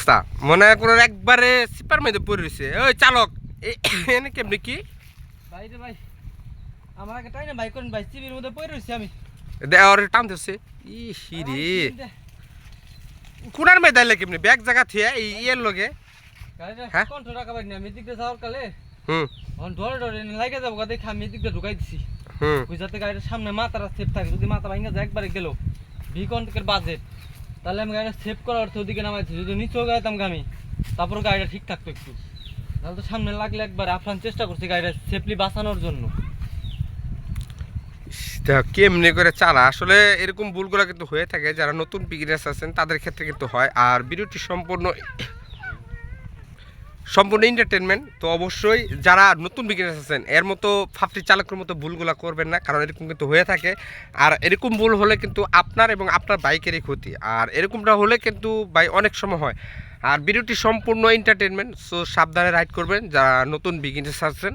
অবস্থা। মনে করো একবারে সিপার মধ্যে পড়ে রয়েছে। ওই চালক এনে কেমনি কি? ভাই রে ভাই আমার টাইনে ভাই করেন ভাই চিবির মধ্যে পড়ে রয়েছি আমি। দেওয়ার টানতেছে। ই রে। কুনার মেয়ে দাইলে কেমনি? ব্যাগ জায়গা থিয়ে এই ইয়ের লগে। গাড়িটা হ্যাঁ? পারি না আমি যাওয়ার কালে হুম। লাগে যাব আমি ঢুকাই দিছি। হুম। সামনে মাথাটা সেফ থাকে যদি মাথা ভাঙা যায় একবারে গেল। ভি কন্টেকের বাজেট তাহলে আমি গাড়িটা সেভ করার অর্থে ওদিকে নামাইছি। যদি নিচেও গাইতাম আমি তারপর গাড়িটা ঠিক থাকতো একটু। তাহলে তো সামনে লাগলে একবার আফরান চেষ্টা করছি গাড়িটা সেফলি বাঁচানোর জন্য। কেমনি করে চালা? আসলে এরকম ভুলগুলো কিন্তু হয়ে থাকে। যারা নতুন বিগিনার্স আছেন, তাদের ক্ষেত্রে কিন্তু হয়। আর ভিডিওটি সম্পূর্ণ সম্পূর্ণ এন্টারটেনমেন্ট তো অবশ্যই যারা নতুন বিগিনার্স আছেন, এর মতো ফাফটি চালকের মতো ভুলগুলো করবেন না, কারণ এরকম কিন্তু হয়ে থাকে। আর এরকম ভুল হলে কিন্তু আপনার এবং আপনার বাইকেরই ক্ষতি। আর এরকমটা হলে কিন্তু বাই অনেক সময় হয়। আর ভিডিওটি সম্পূর্ণ এন্টারটেনমেন্ট সো সাবধানে রাইড করবেন, যারা নতুন বিগিনার্স আছেন।